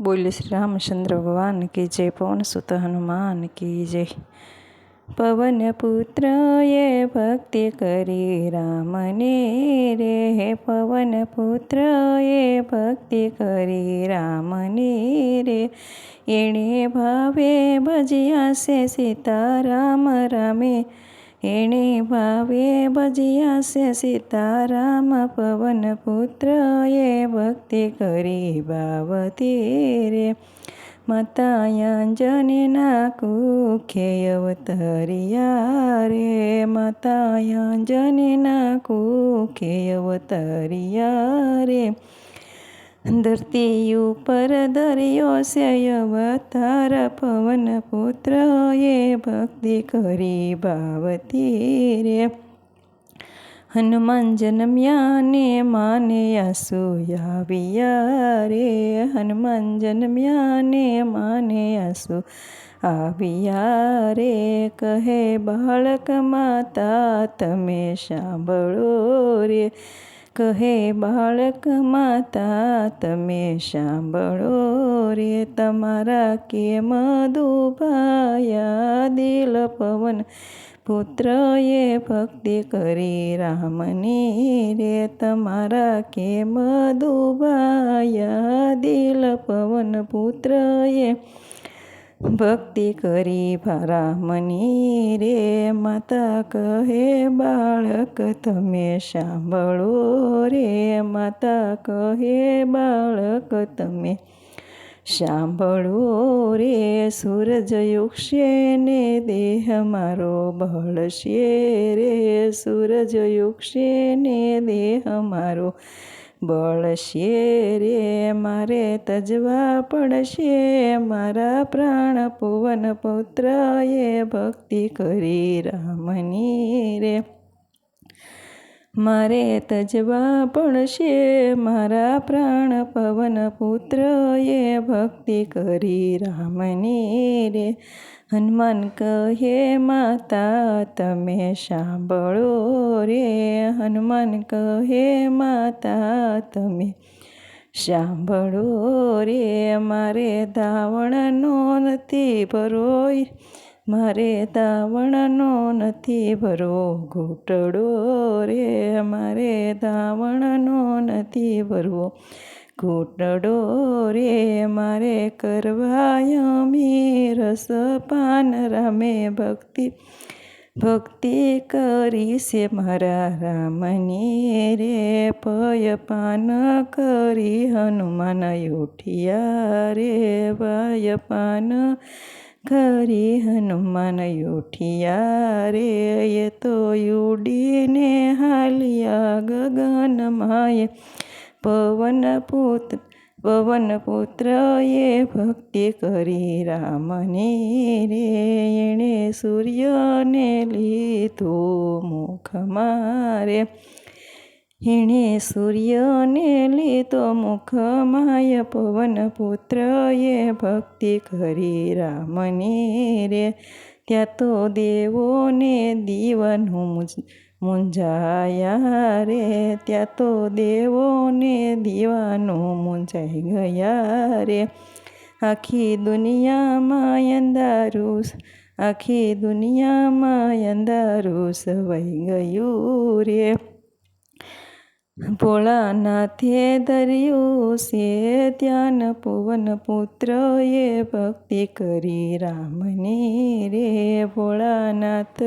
બોલે શ્રી રામચંદ્ર ભગવાન કી જય પવન સુત હનુમાન કી જય. પવન પુત્રએ ભક્તિ કરી રામને રે. હે પવન પુત્રએ ભક્તિ કરી રામને રે. એણે ભાવે ભજ્યા છે સીતારામ રામે. એણે ભાવે ભજ્યા છે સીતારામ પવન પુત્ર એ ભક્તિ કરી બાવતી રે. મતાયાંજનના કુખે અવતરિયા રે. મતાયાંજનના કુખે અવતરિયા રે. ધરતી ઉપર દરિયો છે અવતાર પવન પુત્ર એ ભક્તિ કરી ભાવતી રે. હનુમાન જન્મ્યા ને માને આસુ આવ્યા રે. હનુમાન જન્મ્યા ને માને આસુ આવ્યા રે. કહે બાળક માતા, તમે સાંભળો રે. કહે, બાળક માતા, તમે સાંભળો રે તમારા કેમ દુભાયા? દિલ પવન પુત્રએ ભક્તિ કરી, રામની રે તમારા કેમ દુભાયા? દિલ પવન પુત્રએ ભક્તિ કરી રામની રે માતા કહે, બાળક, તમે સાંભળો રે માતા કહે, બાળક, તમે સાંભળો રે, સૂરજ યુગશે ને દેહ મારો બળશે રે, સૂરજ યુગશે ને દેહ મારો બળશે રે મારે તજવા પડશે. મારા પ્રાણ પુવન પુત્ર એ ભક્તિ કરી રામની રે. મારે તજવા પડશે. મારા પ્રાણ પવન પુત્ર એ ભક્તિ કરી રામની રે. હનુમાન કહે, માતા, તમે સાંભળો રે. હનુમાન કહે, માતા, તમે સાંભળો રે. મારે ધાવણનો નથી ભરોય મારે દાવણનો નથી ભરવો ઘૂંટડો રે. મારે દાવણનો નથી ભરવો, ઘૂંટડો રે. મારે કરવાય રસ પાન રમે ભક્તિ ભક્તિ કરી છે મારા રામની રે. પય પાન કરી હનુમાન ઉઠિયા રે. પય પાન કરી હનુમાન ઉઠિયા રે એ તો ઉડીને હાલ્યા ગગન માય. પવન પુત્ર પવન પુત્ર એ ભક્તિ કરી રામની રે. એણે સૂર્યને લીધો મુખ મારે. એણે સૂર્યને લીધો મુખ, માય પવન પુત્રએ ભક્તિ કરી રામની રે. ત્યાં તો દેવોને દીવાનું મૂંઝાયા રે. ત્યાં તો દેવોને દીવાનું મૂંઝાઈ ગયા રે. આખી દુનિયામાં અંધારું આખી દુનિયામાં અંધારું સવાઈ ગયું રે. ભોળાનાથે ધર્યું છે ધ્યાન, પવન પુત્રએ ભક્તિ કરી રામની રે. ભોળાનાથ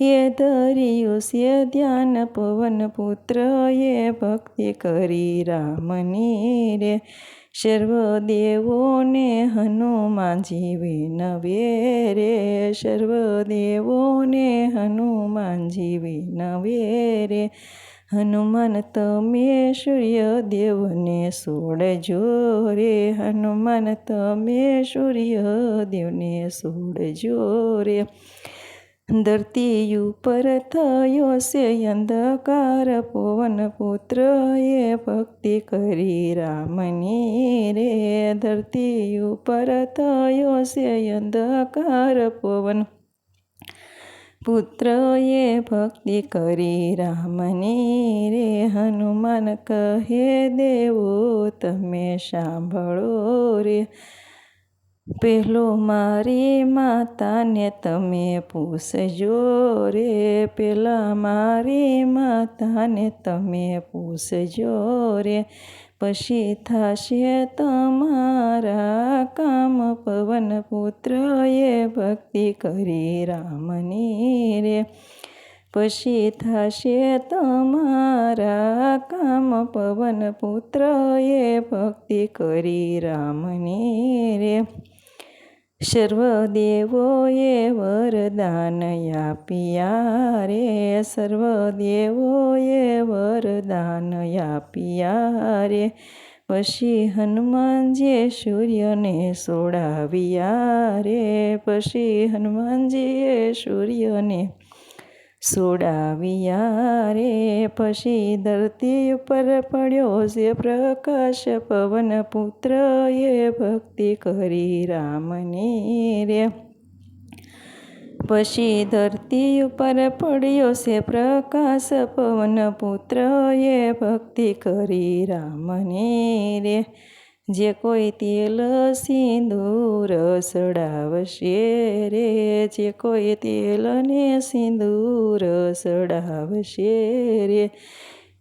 એ ધર્યું છે ધ્યાન, પવન પુત્રએ ભક્તિ કરી રામની રે. સર્વદેવોને હનુમાનજી વિનવે રે. સર્વદેવોને હનુમાનજી વિનવે રે. હનુમાન તમે સૂર્યદેવને સોડજો રે. હનુમાન તમે સૂર્યદેવને સોડજો રે. ધરતી ઉપર થયો છે અંધકાર, પવન પુત્ર એ ભક્તિ કરી રામની રે. ધરતી ઉપર થયો છે અંધકાર, પવન પુત્રએ ભક્તિ કરી રામની રે હનુમાન કહે દેવો, તમે સાંભળો રે. પહેલો મારી માતાને તમે પૂછજો રે. પેલા મારી માતાને તમે પૂછજો રે. પછી થશે તમારા કામ. પવન પુત્રએ ભક્તિ કરી રામની રે. પછી થશે તમારા કામ. પવન પુત્રએ ભક્તિ કરી રામની રે. સર્વદેવોએ વરદાન આપ્યા રે સર્વદેવોએ વરદાન આપ્યા રે પછી હનુમાનજીએ સૂર્યને સોડાવ્યા રે પછી હનુમાનજીએ સૂર્યને સોડાવ્યા રે પછી ધરતી ઉપર પડ્યો છે પ્રકાશ પવન પુત્રએ ભક્તિ કરી રામની રે. પછી ધરતી ઉપર પડ્યો છે પ્રકાશ પવન પુત્રએ ભક્તિ કરી રામની રે. જે કોઈ તેલ સિંદૂર સડાવશે રે, જે કોઈ તેલ ને સિંદૂર સડાવશે રે,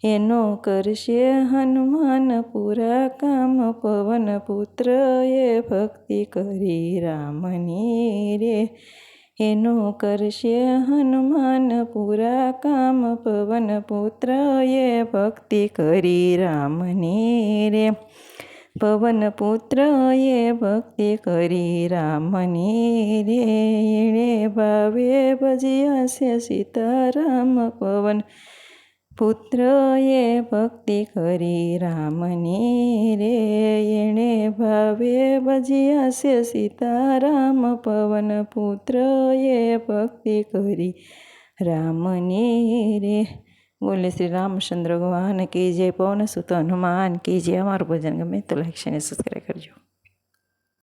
એનો કરશે હનુમાન પૂરા કામ પવન પુત્રએ ભક્તિ કરી રામની રે, એનો કરશે હનુમાન પૂરા કામ પવન પુત્રએ ભક્તિ કરી રામની રે પવન પુત્રએ ભક્તિ કરી રામની રે, એણે ભાવે ભજ્યા છે સીતારામ પવન. પુત્રએ ભક્તિ કરી રામની રે, એણે ભાવે ભજ્યા છે સીતારામ પવન. પુત્રએ ભક્તિ કરી રામની રે બોલે, શ્રી રામચંદ્ર ભગવાન કી જય, પવન, સુત, હનુમાન કી જય, અમારું ભજન ગમે, તો લાઈક અને સબસ્ક્રાઈબ કરજો.